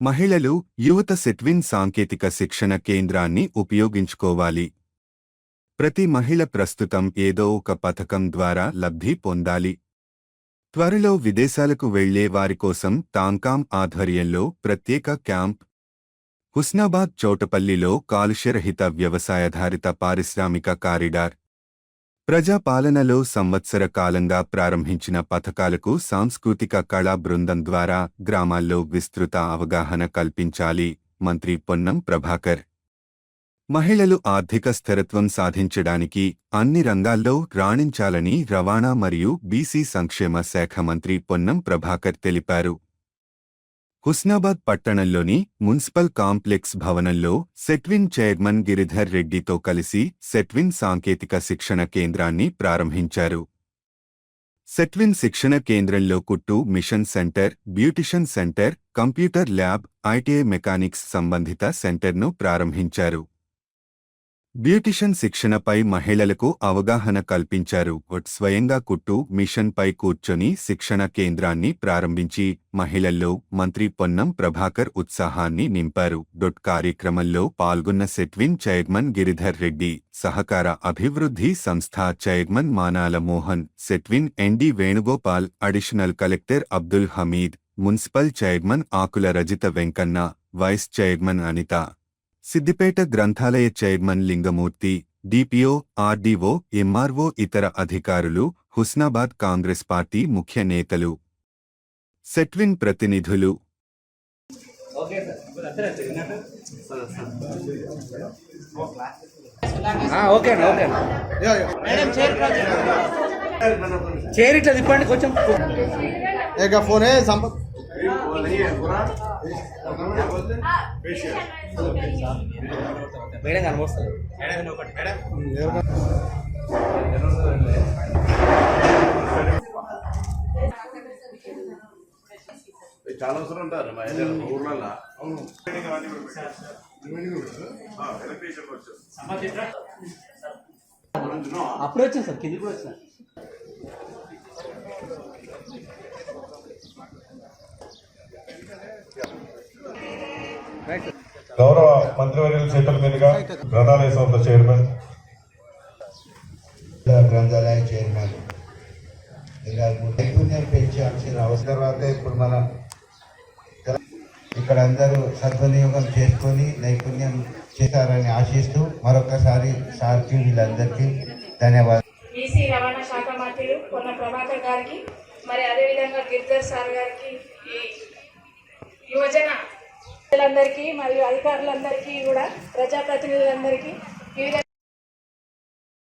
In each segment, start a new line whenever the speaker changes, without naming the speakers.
మహిళలు యువత సెట్విన్ సాంకేతిక శిక్షణ కేంద్రాన్ని ఉపయోగించుకోవాలి. ప్రతి మహిళ ప్రస్తుతం ఏదో ఒక పథకం ద్వారా లబ్ధి పొందాలి. త్వరలో విదేశాలకు వెళ్ళే వారి కోసం తాంకాం ఆధ్వర్యంలో ప్రత్యేక క్యాంప్. హుస్నాబాద్ చౌటపల్లిలో కాలుష్యరహిత వ్యవసాయాధారిత పారిశ్రామిక కారిడార్. ప్రజాపాలనలో సంవత్సర కాలంగా ప్రారంభించిన పథకాలకు సాంస్కృతిక కళా బృందం ద్వారా గ్రామాల్లో విస్తృత అవగాహన కల్పించాలి మంత్రి పొన్నం ప్రభాకర్. మహిళలు ఆర్థిక స్థిరత్వం సాధించడానికి అన్ని రంగాల్లో రాణించాలని రవాణా మరియు బీసీ సంక్షేమ శాఖ మంత్రి పొన్నం ప్రభాకర్ తెలిపారు. హుస్నాబాద్ పట్టణంలోని మున్సిపల్ కాంప్లెక్స్ భవనంలో సెట్విన్ చైర్మన్ గిరిధర్ రెడ్డితో కలిసి సెట్విన్ సాంకేతిక శిక్షణ కేంద్రాన్ని ప్రారంభించారు. సెట్విన్ శిక్షణ కేంద్రంలో కుట్టు machine centre beautician centre computer lab ITI mechanics సంబంధిత సెంటర్ను ప్రారంభించారు. బ్యూటిషన్ శిక్షణపై మహిళలకు అవగాహన కల్పించారు. స్వయంగా కుట్టు మిషన్పై కూర్చొని శిక్షణ కేంద్రాన్ని ప్రారంభించి మహిళల్లో మంత్రి పొన్నం ప్రభాకర్ ఉత్సాహాన్ని నింపారు. డొట్ కార్యక్రమంలో పాల్గొన్న సెట్విన్ చైర్మన్ గిరిధర్ రెడ్డి సహకార అభివృద్ధి సంస్థ chairman Manala Mohan Setwin ND Venugopal additional collector Abdul Hameed municipal chairman Akula Rajitha Venkanna vice chairman Anitha Siddipet గ్రంథాలయ chairman Lingamurthy DPO RDO MRO ఇతర అధికారులు హుస్నాబాద్ కాంగ్రెస్ పార్టీ ముఖ్య నేతలు. సెట్విన్ ప్రతినిధులు.
ఓకే అండి ఓకే చైర్ ఇట్లా తిప్పండి. కొంచెం.
एक फोन है संपर्क
మేడం కనబడుతుంది
చాలా అవసరం ఉంటారు మా ఏరియాలో ఊర్లలో
అప్పుడే వచ్చాను సార్ కింది కూడా వచ్చిన
గౌరవ మంత్రివర్యుల చేతుల మీదుగా గ్రంథాలయ సంస్థ చైర్మన్
గ్రంథాలయ చైర్మన్. ఇలా నైపుణ్యం పెంచాల్సిన అవసరం తర్వాత ఇప్పుడు మనం ఇక్కడ అందరూ సద్వినియోగం చేసుకొని నైపుణ్యం చేశారని ఆశిస్తూ మరొకసారి సార్కి వీళ్ళందరికీ ధన్యవాదాలు
బీసీ రవాణా శాఖ మంత్రులు పొన్న ప్రభాకర్ గారికి మరి అదేవిధంగా గిరిధర్ సార్ గారికి ఈ యువజన ప్రజలందరికీ మరియు అధికారులందరికీ కూడా ప్రజాప్రతినిధులందరికీ వివిధ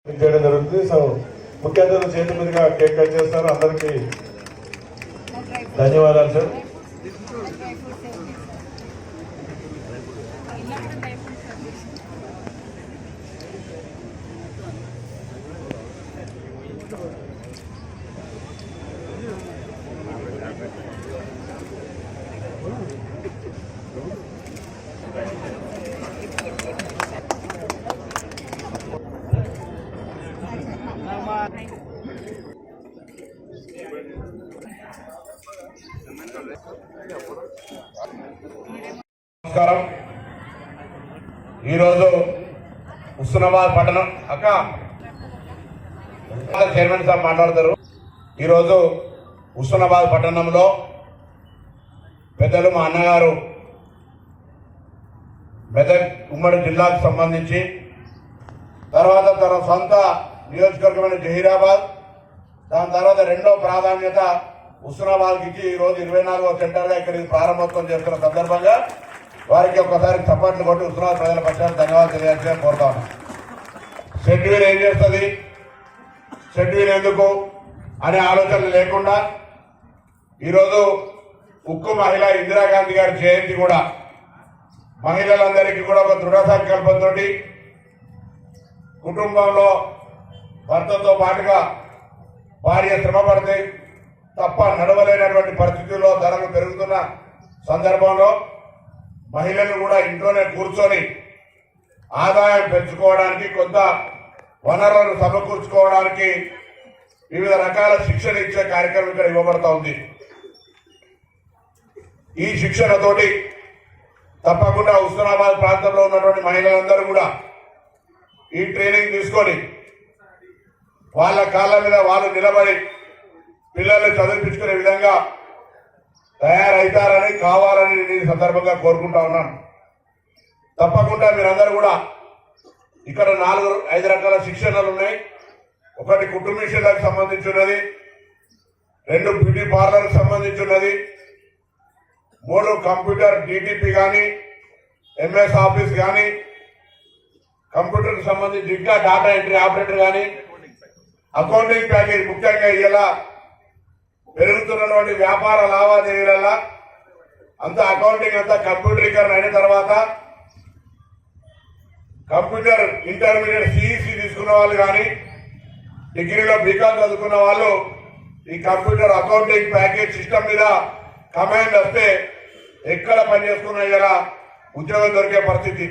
చేయడం జరుగుతుంది. సో ముఖ్య అతిథుల చేతుల మీదుగా కేక్ కట్ చేస్తారు. అందరికీ ధన్యవాదాలు సార్. నమస్కారం. ఈరోజు హుస్నాబాద్ పట్టణం. అక్క చైర్మన్ సార్ మాట్లాడతారు. ఈరోజు హుస్నాబాద్ పట్టణంలో పెద్దలు మా అన్నగారు మెదక్ ఉమ్మడి జిల్లాకు సంబంధించి తర్వాత తన సొంత నియోజకవర్గమైన జహీరాబాద్ దాని తర్వాత రెండో ప్రాధాన్యత హుస్నాబాద్కి ఈరోజు ఈ రోజు ఇరవై నాలుగో సెంటర్గా ఇక్కడ ప్రారంభోత్సవం చేస్తున్న సందర్భంగా వారికి ఒకసారి చప్పట్లు కొట్టి ఉత్తరాలు ప్రజల పక్షాన్ని ధన్యవాదాలు తెలియాల్సిందే కోరుతా ఉన్నాం. షెడ్యూల్ ఏం చేస్తుంది? షెడ్యూల్ ఎందుకు అనే ఆలోచన లేకుండా ఈరోజు ఉక్కు మహిళ ఇందిరాగాంధీ గారి జయంతి కూడా మహిళలందరికీ కూడా ఒక దృఢ సంకల్పంతో కుటుంబంలో భర్తతో పాటుగా భార్య శ్రమపడితే తప్ప నడవలేనటువంటి పరిస్థితుల్లో ధరలు పెరుగుతున్న సందర్భంలో మహిళలు కూడా ఇంట్లోనే కూర్చొని ఆదాయం పెంచుకోవడానికి కొంత వనరులను సమకూర్చుకోవడానికి వివిధ రకాల శిక్షణ ఇచ్చే కార్యక్రమం ఇక్కడ ఇవ్వబడతా ఉంది. ఈ శిక్షణతోటి తప్పకుండా హుస్నాబాద్ ప్రాంతంలో ఉన్నటువంటి మహిళలందరూ కూడా ఈ ట్రైనింగ్ తీసుకొని వాళ్ళ కాళ్ళ మీద వాళ్ళు నిలబడి పిల్లల్ని చదివించుకునే విధంగా తయారవుతారని కావాలని నేను ఈ సందర్భంగా కోరుకుంటా ఉన్నాను. తప్పకుండా మీరందరూ కూడా ఇక్కడ నాలుగు ఐదు రకాల శిక్షణలు ఉన్నాయి. ఒకటి కుటుంబ మిషన్లకు సంబంధించి ఉన్నది రెండు బ్యూటీ పార్లర్కి సంబంధించి ఉన్నది మూడు కంప్యూటర్ డిటిపి కానీ ఎంఎస్ ఆఫీస్ కానీ కంప్యూటర్కి సంబంధించి ఇంకా డాటా ఎంట్రీ ఆపరేటర్ కానీ అకౌంటింగ్ ప్యాకేజ్ ముఖ్యంగా ఇలా పెరుగుతున్నటువంటి వ్యాపార లావాదేవీల అంతా అకౌంటింగ్ అంతా కంప్యూటరీకరణ అయిన తర్వాత కంప్యూటర్ ఇంటర్మీడియట్ సిఈసి తీసుకున్న వాళ్ళు కానీ డిగ్రీలో బీకామ్ చదువుకున్న వాళ్ళు ఈ కంప్యూటర్ అకౌంటింగ్ ప్యాకేజ్ సిస్టమ్ మీద కమాండ్ వస్తే ఎక్కడ పనిచేసుకున్నా ఇలా ఉద్యోగం దొరికే పరిస్థితి.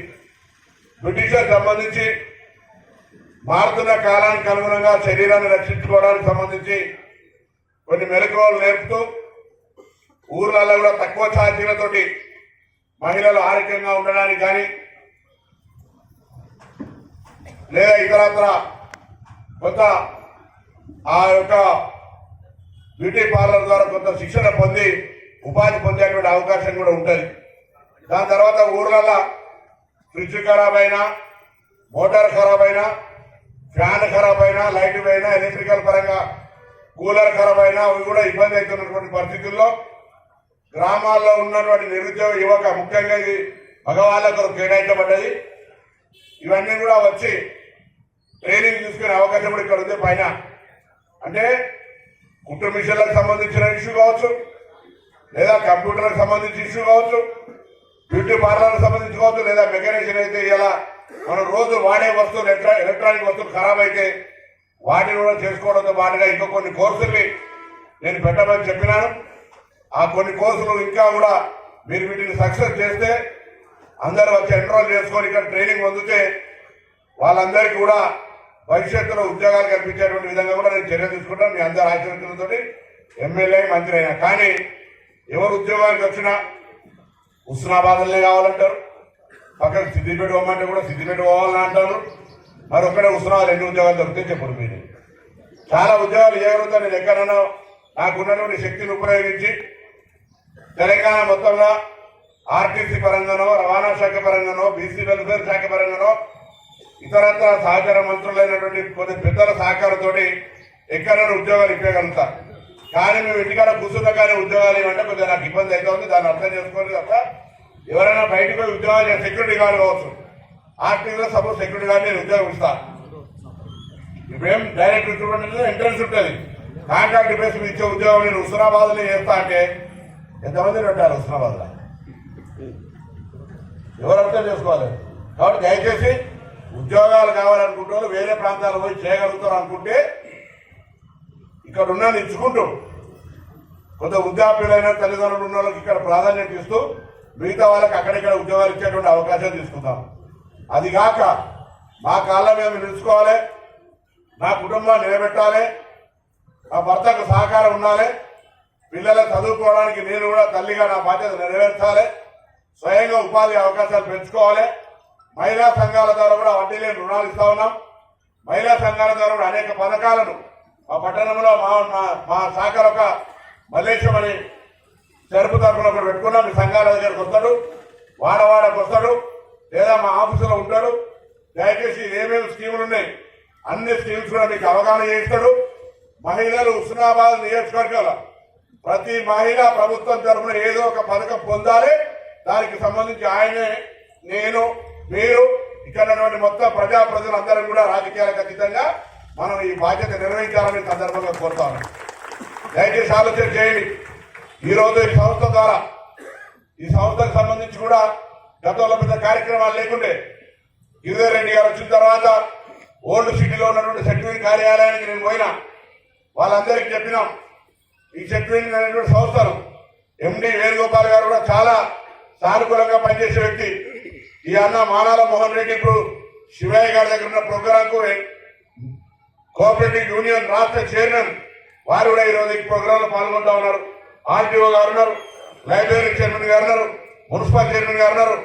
బ్రిటిషర్ సంబంధించి మారుతున్న కాలానికి అనుగుణంగా శరీరాన్ని రక్షించుకోవడానికి సంబంధించి కొన్ని మెలకువలు నేర్పుతూ ఊర్లలో కూడా తక్కువ ఛార్జీలతోటి మహిళలు ఆరోగ్యంగా ఉండడానికి కానీ లేదా ఇతరత్ర కొంత ఆ యొక్క బ్యూటీ పార్లర్ ద్వారా కొంత శిక్షణ పొంది ఉపాధి పొందేటువంటి అవకాశం కూడా ఉంటుంది. దాని తర్వాత ఊర్లలో ఫ్రిడ్జ్ ఖరాబ్ అయినా మోటార్ ఖరాబ్ అయినా ఫ్యాన్ ఖరాబ్ అయినా లైట్ అయినా ఎలక్ట్రికల్ పరంగా కూలర్ ఖరాబ్ అయినా అవి కూడా ఇబ్బంది అవుతున్నటువంటి పరిస్థితుల్లో గ్రామాల్లో ఉన్నటువంటి నిరుద్యోగ యువక ముఖ్యంగా ఇది భగవాళ్ళకు కేటాయించబడ్డది. ఇవన్నీ కూడా వచ్చి ట్రైనింగ్ తీసుకునే అవకాశం కూడా ఇక్కడ ఉంది పైన. అంటే కుటుంబ మిషన్లకు సంబంధించిన ఇష్యూ కావచ్చు లేదా కంప్యూటర్లకు సంబంధించిన ఇష్యూ కావచ్చు బ్యూటీ పార్లర్కి సంబంధించి కావచ్చు లేదా మెకానిషన్ అయితే ఇలా మనం రోజు వాడే వస్తువులు ఎలక్ట్రా- ఎలక్ట్రానిక్ వస్తువులు ఖరాబ్ అయితే వాటిని కూడా చేసుకోవడంతో పాటుగా ఇంకా కొన్ని కోర్సుల్ని నేను పెట్టమని చెప్పినాను. ఆ కొన్ని కోర్సులు ఇంకా కూడా మీరు వీటిని సక్సెస్ చేస్తే అందరూ వచ్చి ఎన్రోల్ చేసుకొని ఇక్కడ ట్రైనింగ్ పొందితే వాళ్ళందరికీ కూడా భవిష్యత్తులో ఉద్యోగాలు కల్పించేటువంటి విధంగా కూడా నేను చర్య తీసుకుంటాను. మీ అందరు ఆశీర్వచనంతో ఎమ్మెల్యే మంత్రి అయినా. కానీ ఎవరు ఉద్యోగానికి వచ్చినా హుస్నాబాద్లనే కావాలంటారు. పక్కన సిద్దిపేట పోమంటే కూడా సిద్దిపేట పోవాలని అంటారు. మరి ఒక్కడే హుస్నాబాద్ ఎన్ని ఉద్యోగాలు దొరికితే చెప్పండి మీరు చాలా ఉద్యోగాలు చేయగలుగుతా నేను ఎక్కడన్నా నాకున్నటువంటి శక్తిని ఉపయోగించి తెలంగాణ మొత్తంలో ఆర్టీసీ పరంగానో రవాణా శాఖ పరంగానో బీసీ వెల్ఫేర్ శాఖ పరంగానో ఇతరత్ర సహకార మంత్రులైనటువంటి కొన్ని పెద్దల సహకారంతో ఎక్కడైనా ఉద్యోగాలు ఇప్పగలుగుతారు కానీ మేము ఇంటికాడ కూర్చున్న కానీ ఉద్యోగాలు ఏమంటే కొద్దిగా నాకు ఇబ్బంది అవుతుంది దాన్ని అర్థం చేసుకోవాలి తప్ప ఎవరైనా బయటకు ఉద్యోగాలు సెక్యూరిటీ గార్డు కావచ్చు. ఆర్టీలో సపోజ్ సెక్యూరిటీ గార్డ్ నేను ఉద్యోగం ఇస్తాను ఇప్పుడేం డైరెక్ట్ రిక్రూట్మెంట్ ఎంట్రన్స్ ఉంటుంది. కాంట్రాక్ట్ బేస్ మీద ఇచ్చే ఉద్యోగం నేను హుస్నాబాద్లో చేస్తా అంటే ఎంతమంది పెట్టారు హుస్నాబాద్లో? ఎవరు అర్థం చేసుకోవాలి? కాబట్టి దయచేసి ఉద్యోగాలు కావాలనుకుంటే వేరే ప్రాంతాలకు పోయి చేయగలుగుతారు అనుకుంటే ఇక్కడ ఉన్న ఇచ్చుకుంటూ కొంత వృద్ధాప్యులైన తల్లిదండ్రులు ఉన్న వాళ్ళకి ఇక్కడ ప్రాధాన్యత ఇస్తూ మిగతా వాళ్ళకి అక్కడిక్కడ ఉద్యోగాలు ఇచ్చేటువంటి అవకాశం తీసుకుందాం. అది కాక మా కాళ్ళ మీద నిలుచుకోవాలి నా కుటుంబాన్ని నిలబెట్టాలి నా భర్తకు సహకారం ఉండాలి పిల్లల చదువుకోవడానికి నేను కూడా తల్లిగా నా బాధ్యత నెరవేర్చాలి స్వయంగా ఉపాధి అవకాశాలు పెంచుకోవాలి. మహిళా సంఘాల ద్వారా కూడా వడ్డీ లేని రుణాలు ఇస్తా ఉన్నాం. మహిళా సంఘాల ద్వారా కూడా అనేక పథకాలను మా పట్టణంలో మా మా- మా ఒక మల్లేశం అని చెరుపు తరపున ఒకటి పెట్టుకున్నాం. మీ సంఘాల దగ్గరకు వస్తాడు వాడవాడకు వస్తాడు. లేదా మా ఆఫీసులో ఉంటాడు దయచేసి ఏమేమి స్కీములు ఉన్నాయి? అన్ని స్కీమ్స్ కూడా మీకు అవగాహన చేస్తాడు మహిళలు హుస్నాబాద్ నియోజకవర్గాల ప్రతి మహిళ ప్రభుత్వం తరఫున ఏదో ఒక పథకం పొందాలి. దానికి సంబంధించి ఆయనే నేను మీరు ఇక్కడ మొత్తం ప్రజా ప్రజలందరం కూడా రాజకీయాలకు అతీతంగా మనం ఈ బాధ్యత నిర్వహించాలని సందర్భంగా కోరుతాను దయచేసి ఆలోచన చేయండి. ఈ ఈ సంస్థ ద్వారా ఈ సంస్థకు సంబంధించి కూడా గతంలో పెద్ద కార్యక్రమాలు లేకుండే గిరిధర్ రెడ్డి గారు వచ్చిన తర్వాత ఓల్డ్ సిటీలో ఉన్నటువంటి సెక్యూరిటీ కార్యాలయానికి నేను పోయినా. వాళ్ళందరికీ చెప్పినాం ఈ సెక్యూరిటీ అనేటువంటి సంస్థను. ఎండి వేణుగోపాల్ గారు కూడా చాలా సానుకూలంగా పనిచేసే వ్యక్తి. ఈ అన్న మానాల మోహన్ రెడ్డి ఇప్పుడు శివయ్య గారి దగ్గర ఉన్న ప్రోగ్రాంకు కోఆపరేటివ్ యూనియన్ రాష్ట్ర చైర్మన్. వారు కూడా ఈరోజు ఈ ప్రోగ్రాంలో పాల్గొంటా ఉన్నారు. ఆర్టీఓ గారు ఉన్నారు లైబ్రరీ చైర్మన్ గారు ఉన్నారు మున్సిపల్ చైర్మన్ గారు ఉన్నారు.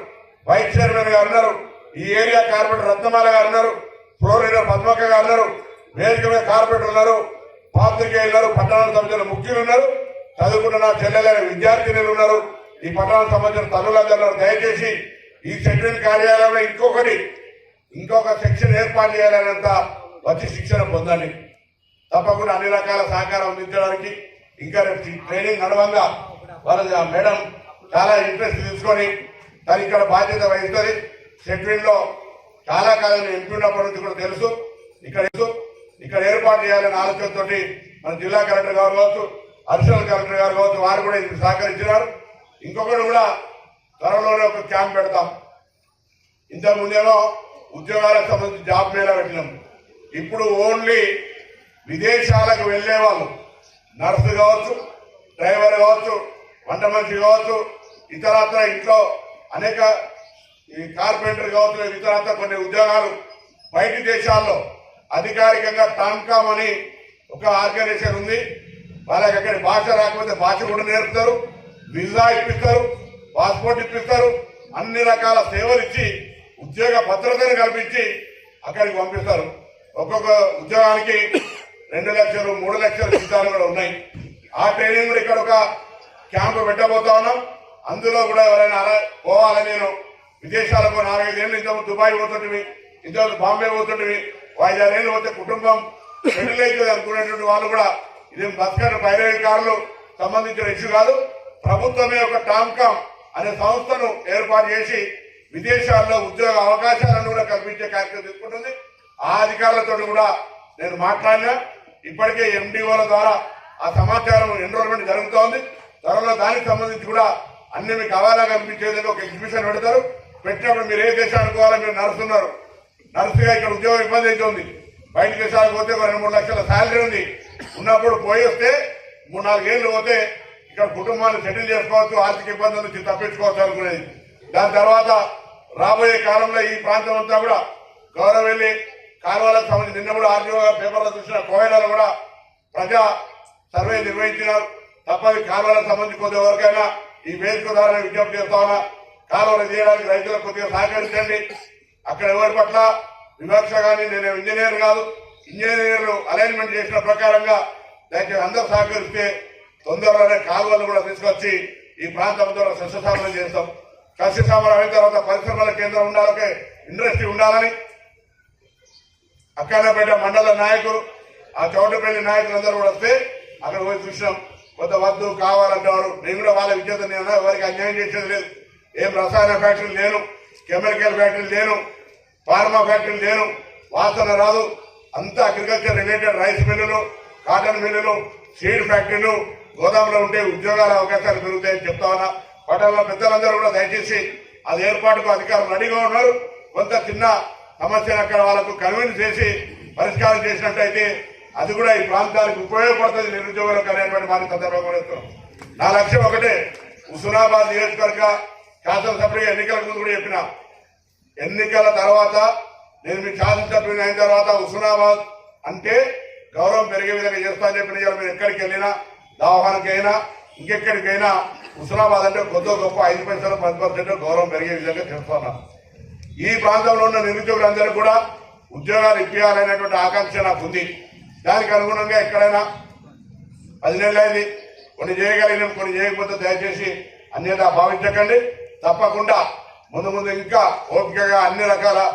వైస్ చైర్మన్ గారు ఉన్నారు ఈ ఏరియా కార్పొరేటర్ రత్నమాల గారు ఉన్నారు ఫ్లోర్ లీడర్ పద్మక్క గారు ఉన్నారు వేదిక మీద కార్పొరేటర్ ఉన్నారు పాత్రికేయులు పట్టణాలకు సంబంధించిన ముఖ్యులు ఉన్నారు చదువుకున్న నా చెల్లెలైన విద్యార్థినులు ఉన్నారు ఈ పట్టణాలకు సంబంధించిన తల్లులందరూ దయచేసి ఈ సెంట్రల్ కార్యాలయంలో ఇంకొకటి ఇంకొక సెక్షన్ ఏర్పాటు చేయాలనేంత వచ్చి శిక్షణ పొందండి. తప్పకుండా అన్ని రకాల సహకారం అందించడానికి ఇంకా రేపు ట్రైనింగ్ నడవంగా. వాళ్ళ మేడం చాలా ఇంట్రెస్ట్ తీసుకొని తను ఇక్కడ బాధ్యత వహిస్తుంది సెక్రటరీలో చాలా కాలం ఎంపీ ఉన్నప్పటి నుంచి కూడా తెలుసు. ఇక్కడ ఇక్కడ ఏర్పాటు చేయాలనే ఆలోచనతో మన జిల్లా కలెక్టర్ గారు కావచ్చు అడిషనల్ కలెక్టర్ గారు కావచ్చు వారు కూడా ఇది సహకరించినారు. ఇంకొకటి కూడా త్వరలోనే ఒక క్యాంప్ పెడతాం. ఇంతకు ముందేమో ఉద్యోగాలకు సంబంధించి జాబ్ మేళా పెట్టినాం. ఇప్పుడు ఓన్లీ విదేశాలకు వెళ్ళే వాళ్ళు. నర్సు కావచ్చు డ్రైవర్ కావచ్చు వంట మనిషి కావచ్చు ఇతరత్ర ఇంట్లో అనేక ఈ కార్పెంటర్ కావచ్చు ఇతరత కొన్ని ఉద్యోగాలు బయటి దేశాల్లో అధికారికంగా టాన్కామ్ అని ఒక ఆర్గనైజేషన్ ఉంది. వాళ్ళకి అక్కడ భాష రాకపోతే భాష కూడా నేర్పుతారు వీసా ఇప్పిస్తారు పాస్పోర్ట్ ఇప్పిస్తారు అన్ని రకాల సేవలు ఇచ్చి ఉద్యోగ భద్రతను కల్పించి అక్కడికి పంపిస్తారు. ఒక్కొక్క ఉద్యోగానికి రెండు లక్షలు మూడు లక్షలు జీతాలు కూడా ఉన్నాయి. ఆ ట్రైనింగ్ కూడా ఇక్కడ ఒక క్యాంపు పెట్టబోతా ఉన్నాం. అందులో కూడా ఎవరైనా అలా పోవాలని నేను. విదేశాలకు నాలుగైదేళ్ళు ఇంతకు దుబాయ్ పోతుంటివి ఇంతకు బాంబే పోతుంటివి ఐదారేళ్ళు పోతే కుటుంబం సెటిల్ అవుతుంది అనుకునేటువంటి వాళ్ళు కూడా ఇది బస్కర్ ప్రైవేట్ కార్లు సంబంధించిన ఇష్యూ కాదు. ప్రభుత్వమే ఒక టామ్కామ్ అనే సంస్థను ఏర్పాటు చేసి విదేశాల్లో ఉద్యోగ అవకాశాలను కూడా కల్పించే కార్యక్రమం తీసుకుంటుంది. ఆ అధికారులతో కూడా నేను మాట్లాడినా. ఇప్పటికే ఎండిఓల ద్వారా ఆ సమాచారం ఎన్రోల్మెంట్ జరుగుతోంది. త్వరలో దానికి సంబంధించి కూడా అన్ని మీకు అవాలా కల్పించే ఒక ఎగ్జిబిషన్ పెడతారు. పెట్టినప్పుడు మీరు ఏ దేశానికి పోవాలో మీరు నడుస్తున్నారు. నర్సుగా ఇక్కడ ఉద్యోగం ఇబ్బంది అవుతుంది. బయట దేశాలకు పోతే ఒక రెండు మూడు లక్షల శాలరీ ఉంది. ఉన్నప్పుడు పోయి వస్తే మూడు నాలుగేళ్ళు పోతే ఇక్కడ కుటుంబాన్ని సెటిల్ చేసుకోవచ్చు ఆర్థిక ఇబ్బందుల నుంచి తప్పించుకోవచ్చు అనుకునేది. దాని తర్వాత రాబోయే కాలంలో ఈ ప్రాంతం అంతా కూడా గౌరవ వెళ్ళి కాలువలకు సంబంధించి నిన్న కూడా ఆర్టీఓ పేపర్లో చూసిన కోయలలో కూడా ప్రజా సర్వే నిర్వహించినారు. తప్పది కాలువలకు సంబంధించి కొంతవరకైనా ఈ వేదిక ద్వారా విజ్ఞప్తి చేస్తా ఉన్నా కాలువలు చేయడానికి రైతులకు కొద్దిగా సహకరించండి. అక్కడ ఎవరి పట్ల విమర్శ కానీ నేను ఇంజనీర్ కాదు ఇంజనీర్లు అలైన్మెంట్ చేసిన ప్రకారంగా దయచేసి అందరూ సహకరిస్తే తొందరలోనే కాలువలు కూడా తీసుకొచ్చి ఈ ప్రాంతం ద్వారా సస్యశామలం చేస్తాం. సస్యశామలం అయిన తర్వాత పరిశ్రమల కేంద్రం ఉండాలి ఇండస్ట్రీ ఉండాలని అక్కడపేట మండల నాయకులు ఆ చౌటపల్లి నాయకులందరూ కూడా వస్తే అక్కడ పోయి చూసినాం. కొంత వద్దు కావాలంటారు నేను కూడా వాళ్ళ విద్యత నేను ఎవరికి అన్యాయం చేసేది లేదు. ఏం రసాయన ఫ్యాక్టరీ లేను కెమికల్ ఫ్యాక్టరీ లేను ఫార్మా ఫ్యాక్టరీ లేను వాసన రాదు. అంతా అగ్రికల్చర్ రిలేటెడ్ రైస్ మిల్లులు కాటన్ మిల్లులు సీడ్ ఫ్యాక్టరీలు గోదాములో ఉంటే ఉద్యోగాల అవకాశాలు పెరుగుతాయని చెప్తా ఉన్నా. పట్టణంలో పెద్దలందరూ కూడా దయచేసి అది ఏర్పాటుకు అధికారులు రెడీగా ఉన్నారు. కొంత చిన్న సమస్యను అక్కడ వాళ్ళకు కన్విన్స్ చేసి పరిష్కారం చేసినట్టయితే అది కూడా ఈ ప్రాంతానికి ఉపయోగపడుతుంది నిరుద్యోగులకు అనేటువంటి మాట సందర్భంగా నా లక్ష్యం ఒకటే హుస్నాబాద్ నియోజకవర్గ శాసనసభ్యుడిగా ఎన్నికలకు ముందు కూడా చెప్పిన. ఎన్నికల తర్వాత నేను మీ శాసనసభ్యుని అయిన తర్వాత హుస్నాబాద్ అంటే గౌరవం పెరిగే విధంగా చేస్తానని చెప్పిన మీరు ఎక్కడికి వెళ్ళినా దవాఖానకైనా ఇంకెక్కడికైనా హుస్నాబాద్ అంటే కొద్ది గొప్ప ఐదు పైసలు పది పర్సెంట్ గౌరవం పెరిగే విధంగా చేస్తున్నా ఈ ప్రాంతంలో ఉన్న నిరుద్యోగులందరూ కూడా ఉద్యోగాలు ఇప్పించాలనేటువంటి ఆకాంక్ష నాకు ఉంది. దానికి అనుగుణంగా ఎక్కడైనా పది నెలలు కొన్ని చేయగలిగినాం కొన్ని చేయకపోతే దయచేసి అన్యత భావించకండి. తప్పకుండా ముందు ముందు ఇంకా ఓపికగా అన్ని రకాల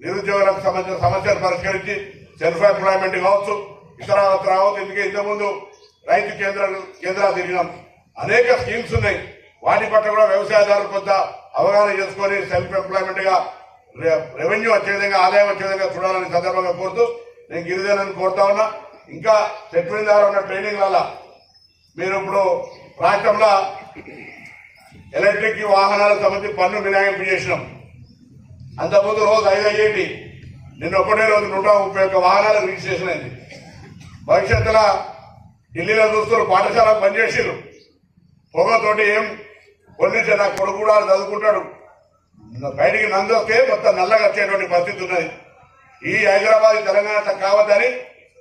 నిరుద్యోగులకు సంబంధించిన సమస్యలు పరిష్కరించి సెల్ఫ్ ఎంప్లాయ్మెంట్ కావచ్చు ఇతర రావచ్చు. ఇందుకే ఇంతకుముందు రైతు కేంద్రాలు కేంద్రాలు తిరిగినాం. అనేక స్కీమ్స్ ఉన్నాయి. వాటి పట్ల కూడా వ్యవసాయదారులు కొంత అవగాహన చేసుకొని సెల్ఫ్ ఎంప్లాయ్మెంట్గా రె- రెవెన్యూ వచ్చే విధంగా ఆదాయం వచ్చే విధంగా చూడాలని సందర్భంగా కోరుతూ నేను గిరిజనని కోరుతా ఉన్నా. ఇంకా సెట్మెంట్ ద్వారా ఉన్న ట్రైనింగ్ మీరు ఇప్పుడు రాష్ట్రంలో ఎలక్ట్రిక్ వాహనాలకు సంబంధించి పన్ను మినహాయింపు చేసినాం. అంతకుముందు రోజు ఐదు అయ్యేటి నిన్న ఒకటే రోజు నూట ముప్పై ఒక్క వాహనాలు రిజిస్ట్రేషన్ అయింది. భవిష్యత్తులో ఢిల్లీలో చూస్తున్నారు పాఠశాల పనిచేసారు పొగతోటి ఏం పొల్యూషన్ నా కొడుకు కూడా చదువుకుంటాడు. బయటికి నందొస్తే మొత్తం నల్లగా వచ్చేటువంటి పరిస్థితి ఉన్నది. ఈ హైదరాబాద్ తెలంగాణ కావద్దని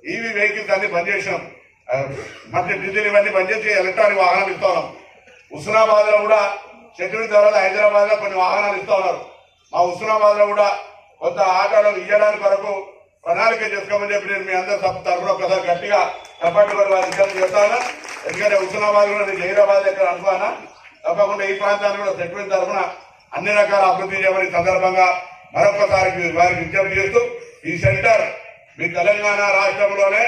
ఈవీ వెహికల్స్ అన్ని బంద్ చేసినాం. మధ్య డీజిల్ ఇవన్నీ బంద్ చేసి ఎలక్ట్రానిక్ వాహనాలు ఇస్తున్నాం హుస్నాబాద్లో కూడా సెక్యూరిటీ తర్వాత హైదరాబాద్లో కొన్ని వాహనాలు ఇస్తా ఉన్నారు. మా హుస్నాబాద్లో కూడా కొంత ఆటోలు ఇవ్వడానికి వరకు ప్రణాళిక చేసుకోమని చెప్పి నేను మీ అందరి తరఫున ఒకసారి గట్టిగా కప్పటి వారి వారి విజ్ఞప్తి చేస్తాను ఎందుకంటే హుస్నాబాద్ కూడా నేను హైదరాబాద్ ఎక్కడ అనుకున్నా తప్పకుండా ఈ ప్రాంతాన్ని కూడా సెక్యూరిటీ తరఫున అన్ని రకాల అభివృద్ధి చేయమని సందర్భంగా మరొకసారి వారికి విజ్ఞప్తి చేస్తూ ఈ సెంటర్ మీ తెలంగాణ రాష్ట్రంలోనే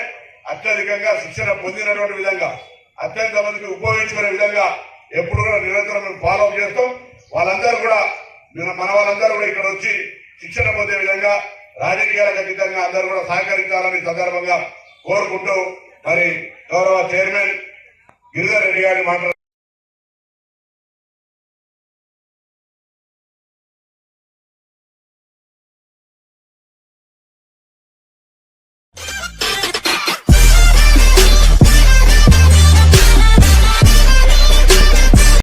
అత్యధికంగా శిక్షణ పొందినటువంటి విధంగా అత్యంత మందికి ఉపయోగించుకునే విధంగా ఎప్పుడు కూడా నిరంతరం మేము ఫాలో అప్ చేస్తాం. వాళ్ళందరూ కూడా మన- మన వాళ్ళందరూ కూడా ఇక్కడ వచ్చి శిక్షణ పొందే విధంగా రాజకీయాలకు అతీతంగా అందరూ కూడా సహకరించాలని సందర్భంగా కోరుకుంటూ మరి గౌరవ చైర్మన్ గిరిధర్ రెడ్డి గారిని